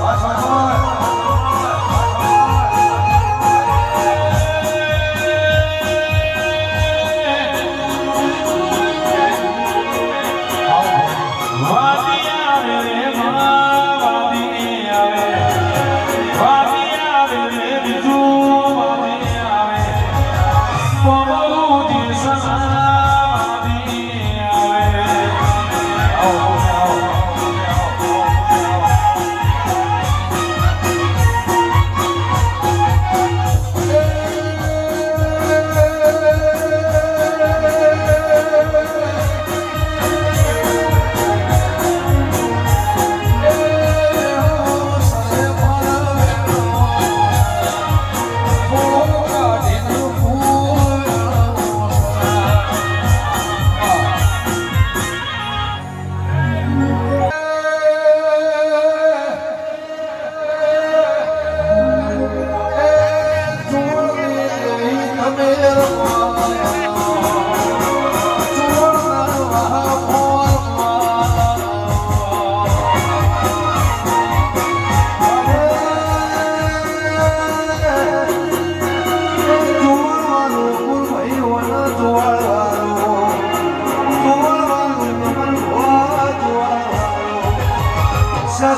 Bye, bye.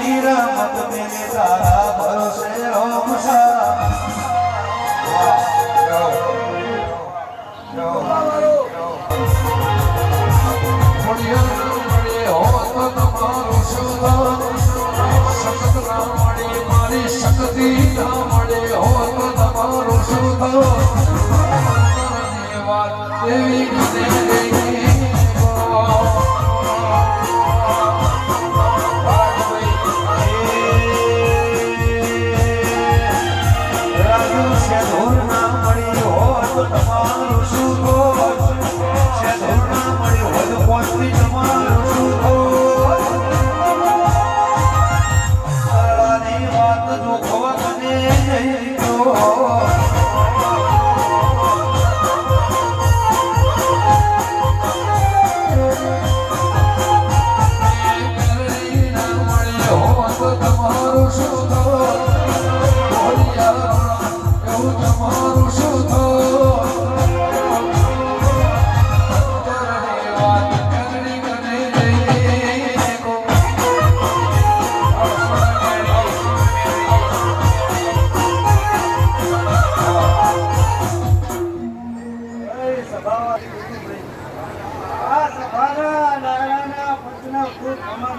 निरमत मेरे तारा भरोसे हो मुसा અમારી ઊભી થઈ આ સભાના નારાયણના પંચના ખૂબ અમાર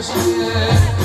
Yeah.